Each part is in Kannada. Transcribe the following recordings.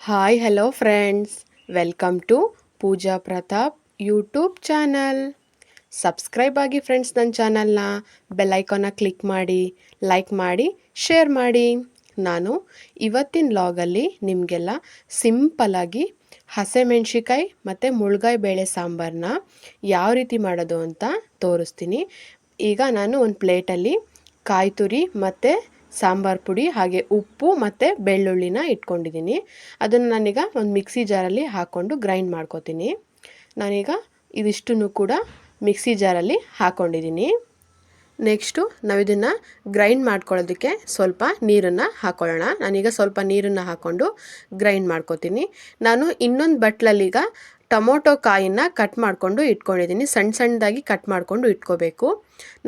Hi hello friends welcome to Pooja Pratap YouTube channel subscribe ಆಗಿ ಫ್ರೆಂಡ್ಸ್ ನನ್ನ ಚಾನಲ್ನ ಬೆಲ್ಲೈಕಾನ ಕ್ಲಿಕ್ ಮಾಡಿ ಲೈಕ್ ಮಾಡಿ ಶೇರ್ ಮಾಡಿ. ನಾನು ಇವತ್ತಿನ ಲಾಗಲ್ಲಿ ನಿಮಗೆಲ್ಲ ಸಿಂಪಲಾಗಿ ಹಸಿಮೆಣ್ಸಿಕಾಯಿ ಮತ್ತು ಮುಳ್ಗಾಯಿ ಬೇಳೆ ಸಾಂಬಾರನ್ನ ಯಾವ ರೀತಿ ಮಾಡೋದು ಅಂತ ತೋರಿಸ್ತೀನಿ. ಈಗ ನಾನು ಒಂದು ಪ್ಲೇಟಲ್ಲಿ ಕಾಯಿ ತುರಿ ಮತ್ತು ಸಾಂಬಾರು ಪುಡಿ, ಹಾಗೆ ಉಪ್ಪು ಮತ್ತು ಬೆಳ್ಳುಳ್ಳಿನ ಇಟ್ಕೊಂಡಿದ್ದೀನಿ. ಅದನ್ನು ನಾನೀಗ ಒಂದು ಮಿಕ್ಸಿ ಜಾರಲ್ಲಿ ಹಾಕ್ಕೊಂಡು ಗ್ರೈಂಡ್ ಮಾಡ್ಕೋತೀನಿ. ನಾನೀಗ ಇದಿಷ್ಟನ್ನು ಕೂಡ ಮಿಕ್ಸಿ ಜಾರಲ್ಲಿ ಹಾಕ್ಕೊಂಡಿದ್ದೀನಿ ನೆಕ್ಸ್ಟು ನಾವು ಇದನ್ನು ಗ್ರೈಂಡ್ ಮಾಡ್ಕೊಳ್ಳೋದಕ್ಕೆ ಸ್ವಲ್ಪ ನೀರನ್ನು ಹಾಕ್ಕೊಳ್ಳೋಣ ನಾನೀಗ ಸ್ವಲ್ಪ ನೀರನ್ನು ಹಾಕ್ಕೊಂಡು ಗ್ರೈಂಡ್ ಮಾಡ್ಕೋತೀನಿ. ನಾನು ಇನ್ನೊಂದು ಬಟ್ಲಲ್ಲೀಗ ಟೊಮೊಟೊ ಕಾಯಿನ ಕಟ್ ಮಾಡಿಕೊಂಡು ಇಟ್ಕೊಂಡಿದ್ದೀನಿ. ಸಣ್ಣ ಸಣ್ಣದಾಗಿ ಕಟ್ ಮಾಡಿಕೊಂಡು ಇಟ್ಕೋಬೇಕು.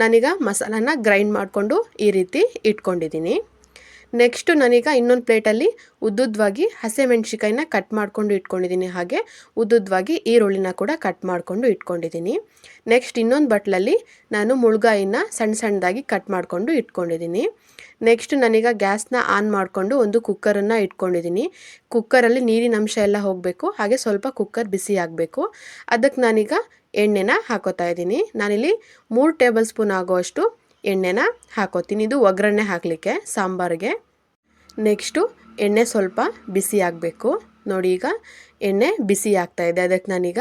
ನಾನೀಗ ಮಸಾಲಾನ ಗ್ರೈಂಡ್ ಮಾಡಿಕೊಂಡು ಈ ರೀತಿ ಇಟ್ಕೊಂಡಿದ್ದೀನಿ. ನೆಕ್ಸ್ಟು ನಾನೀಗ ಇನ್ನೊಂದು ಪ್ಲೇಟಲ್ಲಿ ಉದ್ದುದ್ವಾಗಿ ಹಸಿಮೆಣ್ಸಿಕಾಯಿನ ಕಟ್ ಮಾಡಿಕೊಂಡು ಇಟ್ಕೊಂಡಿದ್ದೀನಿ. ಹಾಗೆ ಉದ್ದುದ್ವಾಗಿ ಈರುಳ್ಳಿನ ಕೂಡ ಕಟ್ ಮಾಡಿಕೊಂಡು ಇಟ್ಕೊಂಡಿದ್ದೀನಿ. ನೆಕ್ಸ್ಟ್ ಇನ್ನೊಂದು ಬಟ್ಲಲ್ಲಿ ನಾನು ಮುಳುಗಾಯಿನ ಸಣ್ಣ ಸಣ್ಣದಾಗಿ ಕಟ್ ಮಾಡಿಕೊಂಡು ಇಟ್ಕೊಂಡಿದ್ದೀನಿ. ನೆಕ್ಸ್ಟ್ ನಾನೀಗ ಗ್ಯಾಸ್ನ ಆನ್ ಮಾಡಿಕೊಂಡು ಒಂದು ಕುಕ್ಕರನ್ನು ಇಟ್ಕೊಂಡಿದ್ದೀನಿ. ಕುಕ್ಕರಲ್ಲಿ ನೀರಿನ ಅಂಶ ಎಲ್ಲ ಹೋಗಬೇಕು, ಹಾಗೆ ಸ್ವಲ್ಪ ಕುಕ್ಕರ್ ಬಿಸಿ ಆಗಬೇಕು. ಅದಕ್ಕೆ ನಾನೀಗ ಎಣ್ಣೆನ ಹಾಕೋತಾ ಇದ್ದೀನಿ. ನಾನಿಲ್ಲಿ ಮೂರು ಟೇಬಲ್ ಸ್ಪೂನ್ ಆಗೋಷ್ಟು ಎಣ್ಣೆನ ಹಾಕೋತೀನಿ. ಇದು ಒಗ್ಗರಣೆ ಹಾಕಲಿಕ್ಕೆ, ಸಾಂಬಾರಿಗೆ. ನೆಕ್ಸ್ಟು ಎಣ್ಣೆ ಸ್ವಲ್ಪ ಬಿಸಿ ಆಗಬೇಕು. ನೋಡಿ ಈಗ ಎಣ್ಣೆ ಬಿಸಿ ಆಗ್ತಾ ಇದೆ. ಅದಕ್ಕೆ ನಾನೀಗ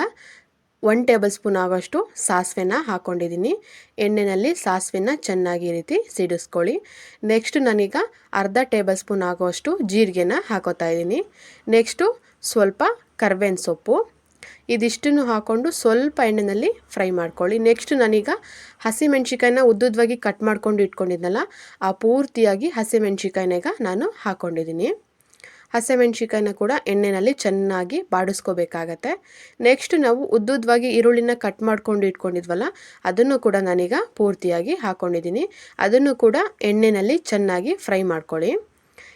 ಒನ್ ಟೇಬಲ್ ಸ್ಪೂನ್ ಆಗೋಷ್ಟು ಸಾಸಿವೆನ ಹಾಕ್ಕೊಂಡಿದ್ದೀನಿ ಎಣ್ಣೆಯಲ್ಲಿ ಸಾಸಿವೆನ ಚೆನ್ನಾಗಿ ರೀತಿ ಸಿಡಿಸ್ಕೊಳ್ಳಿ. ನೆಕ್ಸ್ಟು ನಾನೀಗ ಅರ್ಧ ಟೇಬಲ್ ಸ್ಪೂನ್ ಆಗೋಷ್ಟು ಜೀರಿಗೆನ ಹಾಕೋತಾ ಇದ್ದೀನಿ. ನೆಕ್ಸ್ಟು ಸ್ವಲ್ಪ ಕರ್ಬೇವಿನ ಸೊಪ್ಪು. ಇದಿಷ್ಟನ್ನು ಹಾಕ್ಕೊಂಡು ಸ್ವಲ್ಪ ಎಣ್ಣೆಯಲ್ಲಿ ಫ್ರೈ ಮಾಡ್ಕೊಳ್ಳಿ. ನೆಕ್ಸ್ಟ್ ನಾನೀಗ ಹಸಿಮೆಣ್ಸಿಕಾಯಿನ ಉದ್ದುದ್ವಾಗಿ ಕಟ್ ಮಾಡ್ಕೊಂಡು ಇಟ್ಕೊಂಡಿದ್ನಲ್ಲ, ಆ ಪೂರ್ತಿಯಾಗಿ ಹಸಿಮೆಣ್ಸಿಕಾಯಿನ ಈಗ ನಾನು ಹಾಕ್ಕೊಂಡಿದ್ದೀನಿ ಹಸಿಮೆಣ್ಸಿಕಾಯಿನ ಕೂಡ ಎಣ್ಣೆಯಲ್ಲಿ ಚೆನ್ನಾಗಿ ಬಾಡಿಸ್ಕೋಬೇಕಾಗತ್ತೆ. ನೆಕ್ಸ್ಟ್ ನಾವು ಉದ್ದುದ್ವಾಗಿ ಈರುಳ್ಳಿನ ಕಟ್ ಮಾಡ್ಕೊಂಡು ಇಟ್ಕೊಂಡಿದ್ವಲ್ಲ, ಅದನ್ನು ಕೂಡ ನಾನೀಗ ಪೂರ್ತಿಯಾಗಿ ಹಾಕ್ಕೊಂಡಿದ್ದೀನಿ ಅದನ್ನು ಕೂಡ ಎಣ್ಣೆಯಲ್ಲಿ ಚೆನ್ನಾಗಿ ಫ್ರೈ ಮಾಡ್ಕೊಳ್ಳಿ.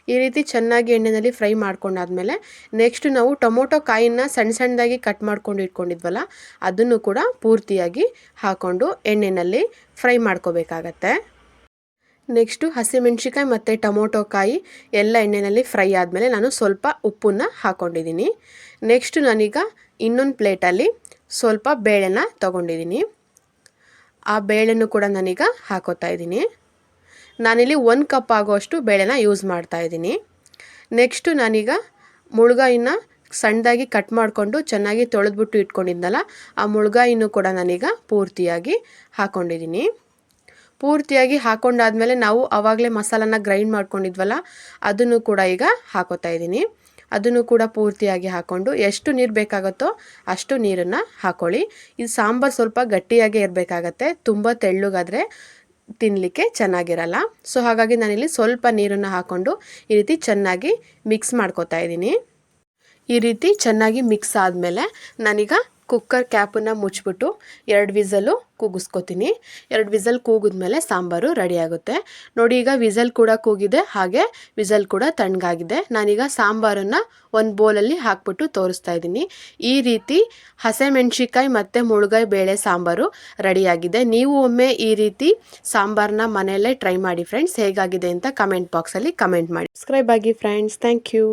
ಈ ರೀತಿ ಚೆನ್ನಾಗಿ ಎಣ್ಣೆಯಲ್ಲಿ ಫ್ರೈ ಮಾಡ್ಕೊಂಡಾದ್ಮೇಲೆ ನೆಕ್ಸ್ಟ್ ನಾವು ಟೊಮೊಟೊ ಕಾಯಿನ ಸಣ್ಣ ಸಣ್ಣದಾಗಿ ಕಟ್ ಮಾಡ್ಕೊಂಡು ಇಟ್ಕೊಂಡಿದ್ವಲ್ಲ, ಅದನ್ನು ಕೂಡ ಪೂರ್ತಿಯಾಗಿ ಹಾಕ್ಕೊಂಡು ಎಣ್ಣೆಯಲ್ಲಿ ಫ್ರೈ ಮಾಡ್ಕೋಬೇಕಾಗತ್ತೆ. ನೆಕ್ಸ್ಟು ಹಸಿಮೆಣ್ಸಿಕಾಯಿ ಮತ್ತು ಟೊಮೊಟೊ ಕಾಯಿ ಎಲ್ಲ ಎಣ್ಣೆಯಲ್ಲಿ ಫ್ರೈ ಆದಮೇಲೆ ನಾನು ಸ್ವಲ್ಪ ಉಪ್ಪನ್ನು ಹಾಕ್ಕೊಂಡಿದ್ದೀನಿ ನೆಕ್ಸ್ಟು ನಾನೀಗ ಇನ್ನೊಂದು ಪ್ಲೇಟಲ್ಲಿ ಸ್ವಲ್ಪ ಬೇಳೆನ ತೊಗೊಂಡಿದ್ದೀನಿ. ಆ ಬೇಳೆನೂ ಕೂಡ ನಾನೀಗ ಹಾಕೋತಾ ಇದ್ದೀನಿ. ನಾನಿಲ್ಲಿ ಒಂದು ಕಪ್ ಆಗೋಷ್ಟು ಬೇಳೆನ ಯೂಸ್ ಮಾಡ್ತಾ ಇದ್ದೀನಿ. ನೆಕ್ಸ್ಟು ನಾನೀಗ ಮುಳುಗಾಯಿನ ಸಣ್ಣದಾಗಿ ಕಟ್ ಮಾಡಿಕೊಂಡು ಚೆನ್ನಾಗಿ ತೊಳೆದ್ಬಿಟ್ಟು ಇಟ್ಕೊಂಡಿದ್ನಲ್ಲ, ಆ ಮುಳುಗಾಯಿನೂ ಕೂಡ ನಾನೀಗ ಪೂರ್ತಿಯಾಗಿ ಹಾಕ್ಕೊಂಡಿದ್ದೀನಿ ಪೂರ್ತಿಯಾಗಿ ಹಾಕೊಂಡಾದ್ಮೇಲೆ ನಾವು ಆವಾಗಲೇ ಮಸಾಲನ ಗ್ರೈಂಡ್ ಮಾಡ್ಕೊಂಡಿದ್ವಲ್ಲ, ಅದನ್ನು ಕೂಡ ಈಗ ಹಾಕೋತಾ ಇದ್ದೀನಿ. ಅದನ್ನು ಕೂಡ ಪೂರ್ತಿಯಾಗಿ ಹಾಕ್ಕೊಂಡು ಎಷ್ಟು ನೀರು ಬೇಕಾಗುತ್ತೋ ಅಷ್ಟು ನೀರನ್ನು ಹಾಕೊಳ್ಳಿ. ಇದು ಸಾಂಬಾರು ಸ್ವಲ್ಪ ಗಟ್ಟಿಯಾಗೇ ಇರಬೇಕಾಗತ್ತೆ, ತುಂಬ ತೆಳ್ಳಗಾದರೆ ತಿನ್ನಲಿಕ್ಕೆ ಚೆನ್ನಾಗಿರಲ್ಲ. ಸೊ ಹಾಗಾಗಿ ನಾನಿಲ್ಲಿ ಸ್ವಲ್ಪ ನೀರನ್ನು ಹಾಕ್ಕೊಂಡು ಈ ರೀತಿ ಚೆನ್ನಾಗಿ ಮಿಕ್ಸ್ ಮಾಡ್ಕೋತಾ ಇದ್ದೀನಿ. ಈ ರೀತಿ ಚೆನ್ನಾಗಿ ಮಿಕ್ಸ್ ಆದಮೇಲೆ ನಾನೀಗ ಕುಕ್ಕರ್ ಕ್ಯಾಪನ್ನು ಮುಚ್ಚಿಬಿಟ್ಟು ಎರಡು ವಿಸಲು ಕೂಗಿಸ್ಕೊತೀನಿ. ಎರಡು ವಿಸಲ್ ಕೂಗಿದ್ಮೇಲೆ ಸಾಂಬಾರು ರೆಡಿ ಆಗುತ್ತೆ. ನೋಡಿ, ಈಗ ವಿಸಲ್ ಕೂಡ ಕೂಗಿದೆ, ಹಾಗೆ ವಿಸಲ್ ಕೂಡ ತಣ್ಣಗಾಗಿದೆ. ನಾನೀಗ ಸಾಂಬಾರನ್ನು ಒಂದು ಬೋಲಲ್ಲಿ ಹಾಕ್ಬಿಟ್ಟು ತೋರಿಸ್ತಾ ಇದ್ದೀನಿ. ಈ ರೀತಿ ಹಸಿಮೆಣ್ಸಿಕಾಯಿ ಮತ್ತು ಮುಳುಗಾಯಿ ಬೇಳೆ ಸಾಂಬಾರು ರೆಡಿಯಾಗಿದೆ ನೀವು ಒಮ್ಮೆ ಈ ರೀತಿ ಸಾಂಬಾರನ್ನ ಮನೆಯಲ್ಲೇ ಟ್ರೈ ಮಾಡಿ, ಫ್ರೆಂಡ್ಸ್. ಹೇಗಾಗಿದೆ ಅಂತ ಕಮೆಂಟ್ ಬಾಕ್ಸಲ್ಲಿ ಕಮೆಂಟ್ ಮಾಡಿ. ಸಬ್ಸ್ಕ್ರೈಬ್ ಆಗಿ, ಫ್ರೆಂಡ್ಸ್. Thank you.